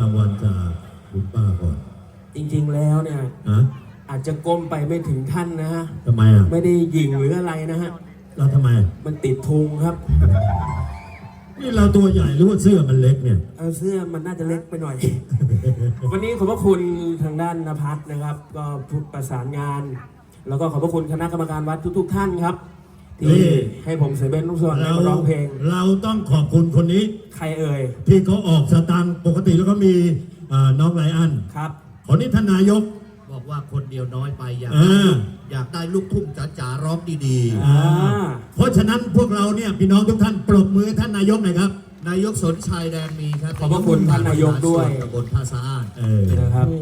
รับรางวัลจากคุณป้าก่อนจริงๆแล้วเนี่ย นะอาจจะก้มไปไม่ถึงท่านนะฮะ ทำไมอะไม่ได้ยิงหรืออะไรนะฮะ เราทำไมมันติดพุงครับนี่เราตัวใหญ่หรือว่าเสื้อมันเล็กเนี่ย เอาเสื้อมันน่าจะเล็กไปหน่อย วันนี้ขอบพระคุณทางด้านนภัสนะครับ ก็ผู้ประสานงาน แล้วก็ขอบพระคุณคณะกรรมการวัดทุกๆท่านครับ ที่ให้ผมเสเบนลูกสวรรค์ได้เรามาร้องเพลง เราต้องขอบคุณคนนี้ ใครเอ่ย ที่เขาออกสตางค์ปกติแล้วก็มีอ่าน้องไลอันครับคนนี้ท่านนายก บอกว่าคนเดียวน้อยไปอยากอ่า อยากได้ลูกทุ่งจ๋าๆร้องดีอ่า เพราะฉะนั้นพวกเราเนี่ยพี่น้องทุกท่านปรบมือท่านนายกหน่อยครับ ๆ นายกสนชัยแดงมีครับขอบพระคุณท่านนายกด้วย ตำบลท่าสะอ้านเออ นะครับผู้